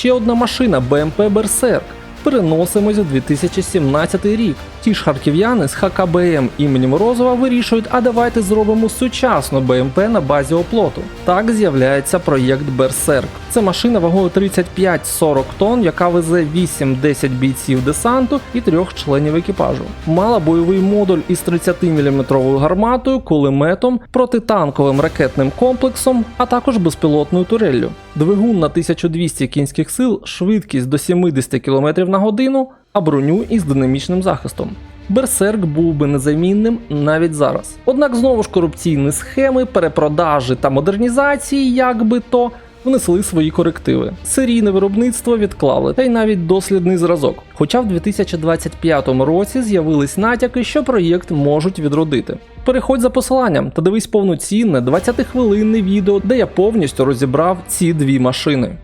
ще одна машина БМП Берсерк. Переносимось у 2017 рік. Ті ж харків'яни з ХКБМ імені Морозова вирішують, а давайте зробимо сучасну БМП на базі оплоту. Так з'являється проєкт Берсерк. Це машина вагою 35-40 тонн, яка везе 8-10 бійців десанту і трьох членів екіпажу. Мала бойовий модуль із 30-мм гарматою, кулеметом, протитанковим ракетним комплексом, а також безпілотною туреллю. Двигун на 1200 кінських сил, швидкість до 70 км на годину, а броню із динамічним захистом. Берсерк був би незамінним навіть зараз. Однак знову ж корупційні схеми, перепродажі та модернізації, як би то, внесли свої корективи. Серійне виробництво відклали, та й навіть дослідний зразок. Хоча в 2025 році з'явились натяки, що проєкт можуть відродити. Переходь за посиланням та дивись повноцінне 20-хвилинне відео, де я повністю розібрав ці дві машини.